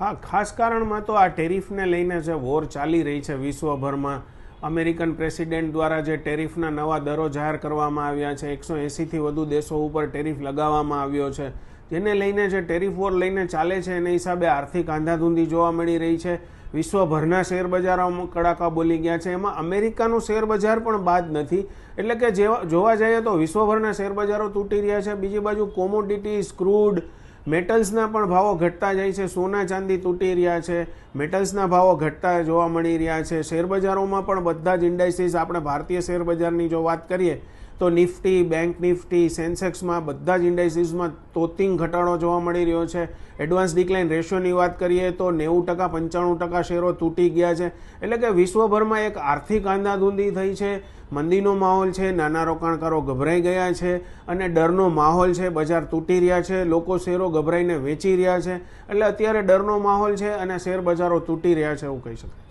હા, ખાસ કારણમાં તો આ ટેરિફને લઈને જે વોર ચાલી રહી છે વિશ્વભરમાં, અમેરિકન પ્રેસિડેન્ટ દ્વારા જે ટેરિફના નવા દરો જાહેર કરવામાં આવ્યા છે, એકસો એંસીથી વધુ દેશો ઉપર ટેરિફ લગાવવામાં આવ્યો છે, જેને લઈને જે ટેરિફ વોર લઈને ચાલે છે, એના હિસાબે આર્થિક આંધાધૂંધી જોવા મળી રહી છે. વિશ્વભરના શેરબજારોમાં કડાકા બોલી ગયા છે, એમાં અમેરિકાનું શેરબજાર પણ બાદ નથી. એટલે કે જેવા જોવા જઈએ તો વિશ્વભરના શેરબજારો તૂટી રહ્યા છે, બીજી બાજુ કોમોડિટીઝ ક્રૂડ મેટલ્સના પણ ભાવો ઘટતા જાય છે, સોના ચાંદી તૂટી રહ્યા છે, મેટલ્સના ભાવો ઘટતા જોવા મળી રહ્યા છે. શેરબજારોમાં પણ બધા જ ઇન્ડાઇસીસ આપણે ભારતીય શેરબજારની જો વાત કરીએ, તો નિફ્ટી, બેંક નિફ્ટી, સેન્સેક્સમાં બધા જ ઇન્ડાઇસીસમાં તોતિંગ ઘટાડો જોવા મળી રહ્યો છે. એડવાન્સ ડિક્લાઇન રેશિયોની વાત કરીએ, તો નેવું ટકા, પંચાણું ટકા શેરો તૂટી ગયા છે. એટલે કે વિશ્વભરમાં એક આર્થિક આંધાધૂંધી થઈ છે. મંદીનો માહોલ છે, નાના રોકાણકારો ગભરાઈ ગયા છે અને ડરનો માહોલ છે, બજાર તૂટી રહ્યા છે, લોકો શેરો ગભરાઈને વેચી રહ્યા છે. એટલે અત્યારે ડરનો માહોલ છે અને શેર બજારો તૂટી રહ્યા છે એવું કહી શકાય.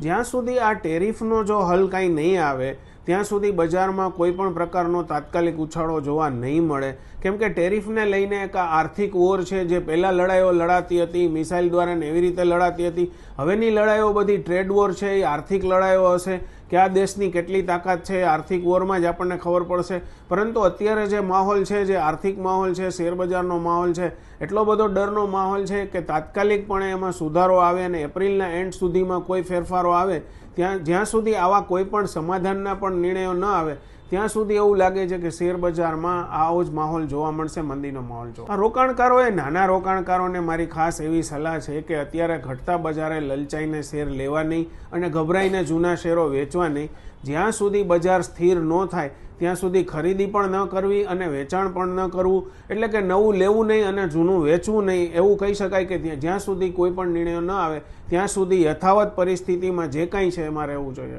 જ્યાં સુધી આ ટેરિફનો જો હલ કાંઈ નહીં આવે, ત્યાં સુધી બજારમાં કોઈ પણ પ્રકારનો તાત્કાલિક ઉછાળો જોવા નહીં મળે. કેમ કે ટેરિફને લઈને એક આર્થિક વોર છે જે પહેલાં લડાઈઓ લડાતી હતી, મિસાઇલ દ્વારા ને એવી રીતે લડાતી હતી. હવેની લડાઈઓ બધી ટ્રેડ વોર છે, એ આર્થિક લડાઈઓ હશે. કે આ દેશની કેટલી તાકાત છે, આર્થિક વોરમાં જ આપણને ખબર પડશે. પરંતુ અત્યારે જે માહોલ છે, જે આર્થિક માહોલ છે, શેરબજારનો માહોલ છે, એટલો બધો ડરનો માહોલ છે કે તાત્કાલિકપણે એમાં સુધારો આવે અને એપ્રિલના એન્ડ સુધીમાં કોઈ ફેરફારો આવે ત્યાં જ્યાં સુધી આવા કોઈ પણ સમાધાનના પણ નિર્ણયો ન આવે, ત્યાં સુધી એવું લાગે છે કે શેર બજારમાં આવો જ માહોલ જોવા મળશે, મંદીનો માહોલ જોવા. રોકાણકારોએ, નાના રોકાણકારોને મારી ખાસ એવી સલાહ છે કે અત્યારે ઘટતા બજારે લલચાઈને શેર લેવા નહીં અને ગભરાઈને જૂના શેરો વેચવા નહીં. જ્યાં સુધી બજાર સ્થિર ન થાય ત્યાં સુધી ખરીદી પણ ન કરવી અને વેચાણ પણ ન કરવું. એટલે કે નવું લેવું નહીં અને જૂનું વેચવું નહીં, એવું કહી શકાય કે ત્યાં જ્યાં સુધી કોઈ પણ નિર્ણયો ન આવે, ત્યાં સુધી યથાવત પરિસ્થિતિમાં જે કાંઈ છે એમાં રહેવું જોઈએ.